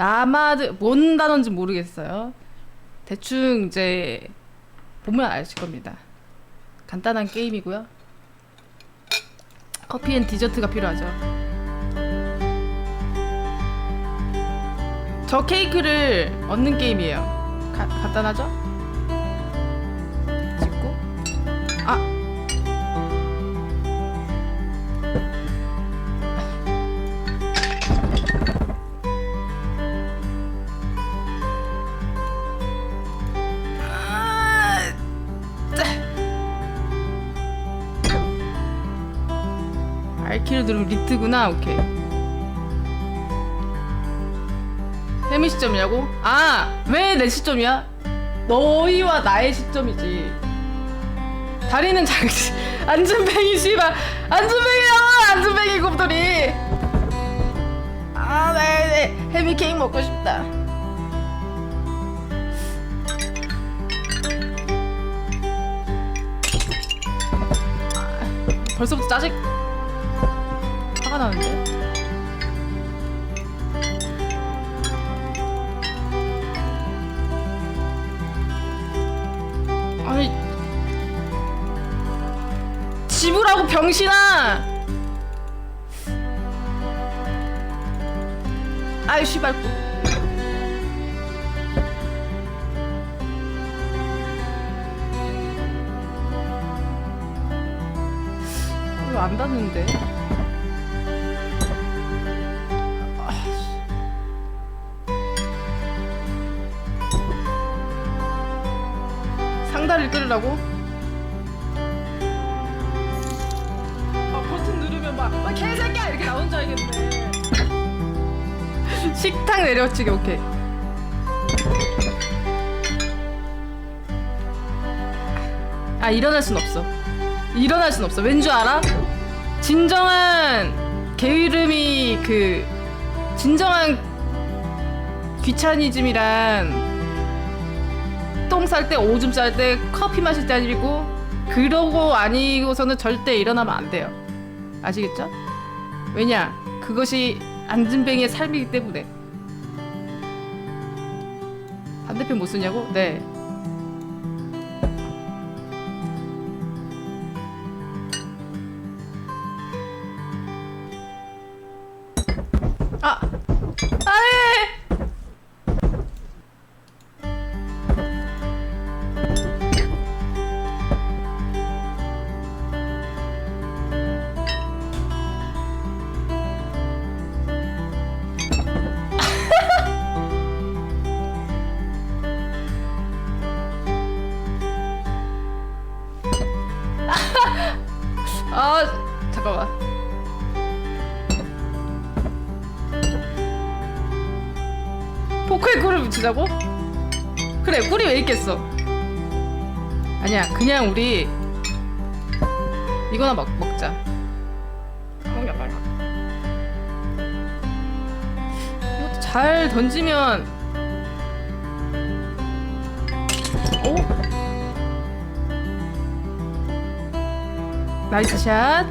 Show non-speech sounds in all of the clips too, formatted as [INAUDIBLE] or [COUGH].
라마드 뭔 단어인지 모르겠어요. 대충 이제 보면 아실 겁니다. 간단한 게임이고요. 커피 앤 디저트가 필요하죠. 저 케이크를 얻는 게임이에요. 가, 간단하죠? 누르면 리트구나. 오케이. 혜미 시점이냐고? 아! 왜 내 시점이야? 너희와 나의 시점이지. 다리는 장치 [LAUGHS] 안전뱅이 씨발. 안전뱅이야! 안전뱅이 곰돌이. 아 네네. 혜미 케이크 먹고 싶다. 아, 벌써부터 짜증 나는데? 아니 지불하고 병신아! 아이 씨발. 이거 안 닿는데 상다리를 끓이라고? 아 버튼 누르면 막 아, 개새끼야! 이렇게 나온 줄 알겠네 식탁 내려치기 오케이. 아 일어날 순 없어. 일어날 순 없어. 왠 줄 알아? 진정한 게으름이 그 진정한 귀차니즘이란 똥 쌀 때 오줌 쌀 때 커피 마실 때 아니고 그러고 아니고서는 절대 일어나면 안 돼요 아시겠죠? 왜냐 그것이 안진뱅이의 삶이기 때문에 반대편 못 쓰냐고? 네 아 잠깐만 포크에 꿀을 묻히자고? 그래 꿀이 왜 있겠어 아니야 그냥 우리 이거나 먹, 먹자 잘 던지면 오? 나이스 샷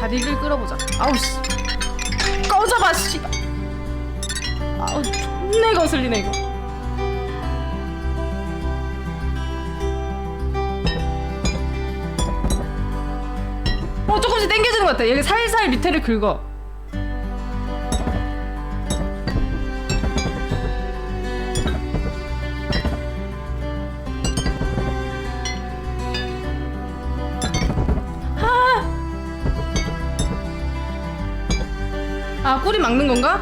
다리를 끌어보자. 아우 씨. 꺼져봐 씨. 아우 존내 거슬리네 이거. 어 조금씩 당겨지는 것 같아. 여기 살살 밑에를 긁어. 아 꿀이 막는 건가?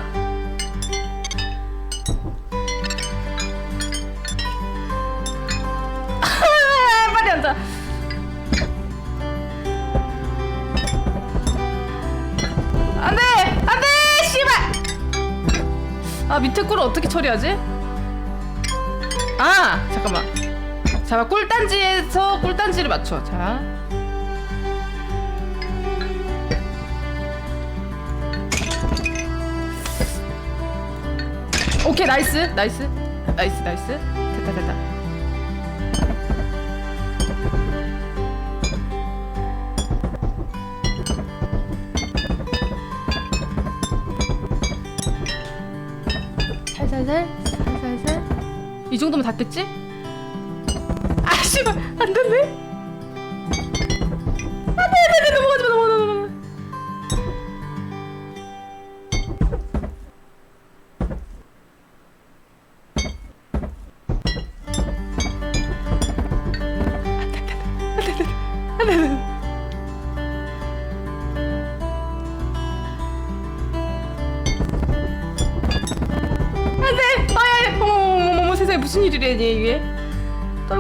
[LAUGHS] 빨리 앉아. 안돼 안돼 씨발. 아 밑에 꿀을 어떻게 처리하지? 아 잠깐만. 자 꿀단지에서 꿀단지를 맞춰. 자. 오케이 나이스. 나이스. 나이스 나이스. 됐다 됐다. 살살살. 살살살. 이 정도면 닿겠지? 아 씨발. 안 됐네?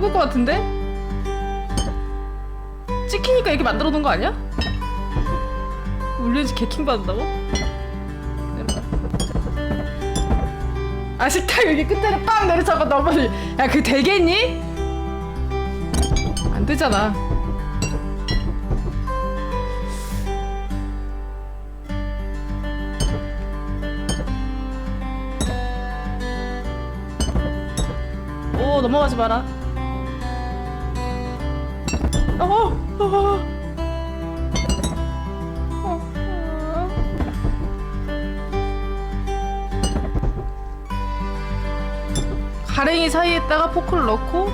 떨굴 것 같은데 찍히니까 이렇게 만들어 놓은 거 아니야? 울려지 개킹 받는다고? 아 식탁 여기 끝에를 빵 내려잡아 넘어지 야그 되겠니? 안 되잖아 오 넘어가지 마라. 가랭이 사이에다가 포크를 넣고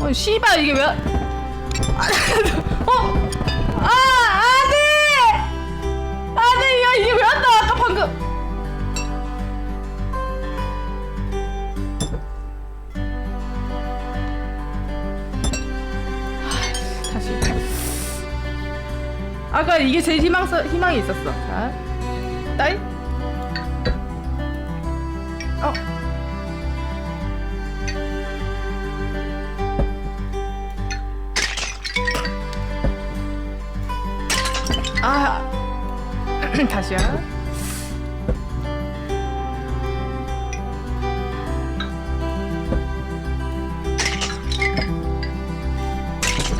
어 씨발 이게 왜 아, [LAUGHS] 어? 아 아까 이게 제일 희망 희망이 있었어. 자. 따이. 어. 아, [CLEARS THROAT] 다시야.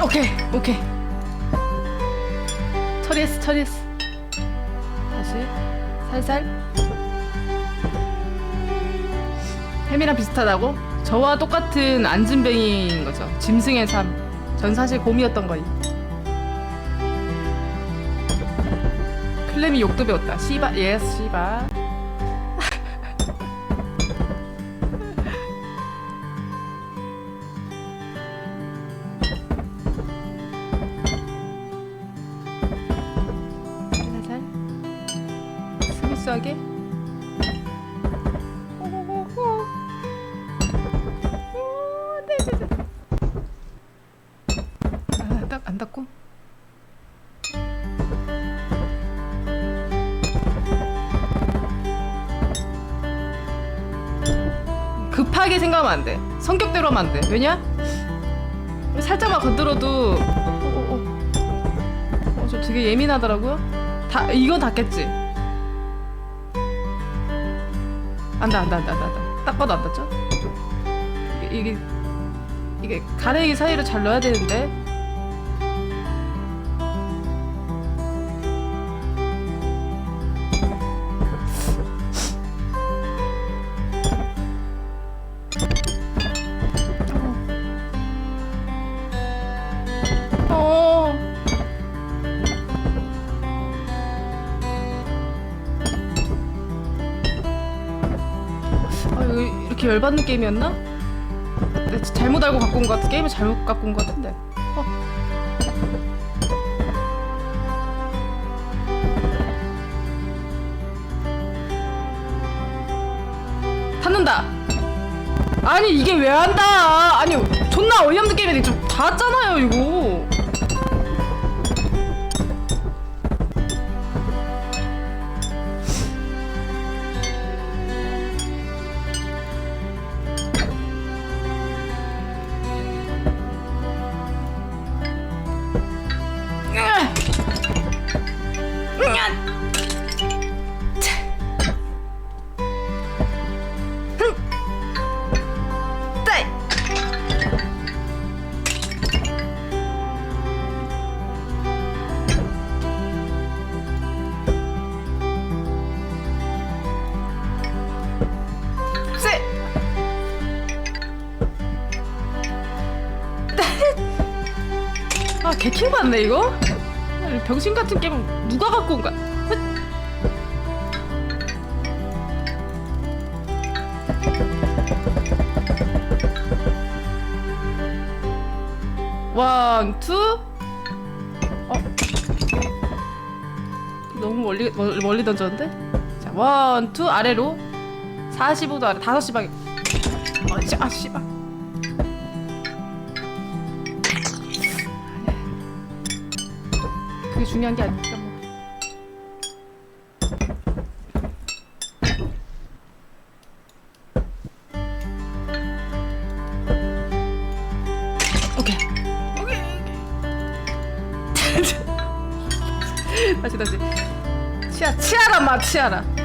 오케이, 오케이. 처리했어, 처리했어. 다시 살살. 햄이랑 비슷하다고? 저와 똑같은 안진뱅이인 거죠. 짐승의 삶. 전 사실 곰이었던 거니. 클램이 욕도 배웠다. 시바, 예스, 시바. 급하게 생각하면 안 돼. 성격대로 하면 안 돼. 왜냐? 살짝만 건드려도 어, 어, 어. 어, 저 되게 예민하더라고요. 다 이건 닿겠지. 안다 안다 안다 안다. 딱 봐도 안 닿죠? 이게 이게, 이게 가래기 사이로 잘 넣어야 되는데. 이렇게 열받는 게임이었나? 내가 잘못 알고 갖고 온 것 같아. 게임을 잘못 갖고 온 것 같은데. 어. 닿는다. 아니 이게 왜안 닿아? 아니 존나 어이없는 게임인데 좀 닿았잖아요 이거. 개킹 받네 이거? 병신 같은 게임 누가 갖고 온가? 원, 투. 어. 너무 멀리 멀, 멀리 던졌는데? 자, 원, 투 아래로 45도 아래 5시 방향. 어, 아, 씨발. 아. 그게 중요한 게 아니니까 뭐. [LAUGHS] 치아라 마 치아라.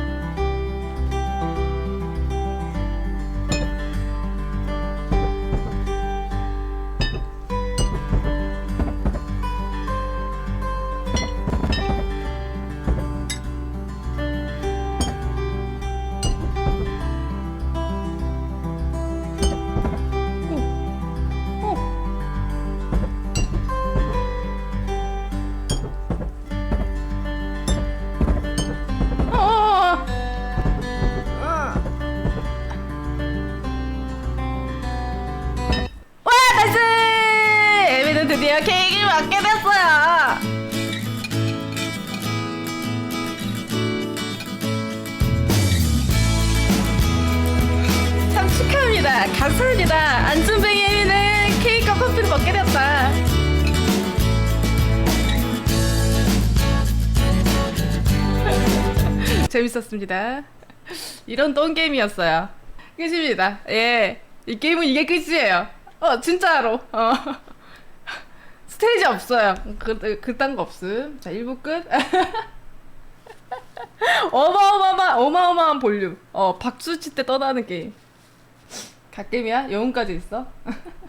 드디어 케이크를 먹게 됐어요. 참 축하합니다. 감사합니다. 안준뱅이 에미는 케이크와 커피를 먹게 됐다. [LAUGHS] 재밌었습니다. 이런 똥 게임이었어요. 끝입니다. 예. 이 게임은 이게 끝이에요. 어, 진짜로. 어. 스테이지 없어요. 그, 그딴 거 없음. 자, 1부 끝. [LAUGHS] 어마어마한, 어마어마한 볼륨. 어, 박수 칠 때 떠나는 게임. 갓게임이야? 영혼까지 있어? [LAUGHS]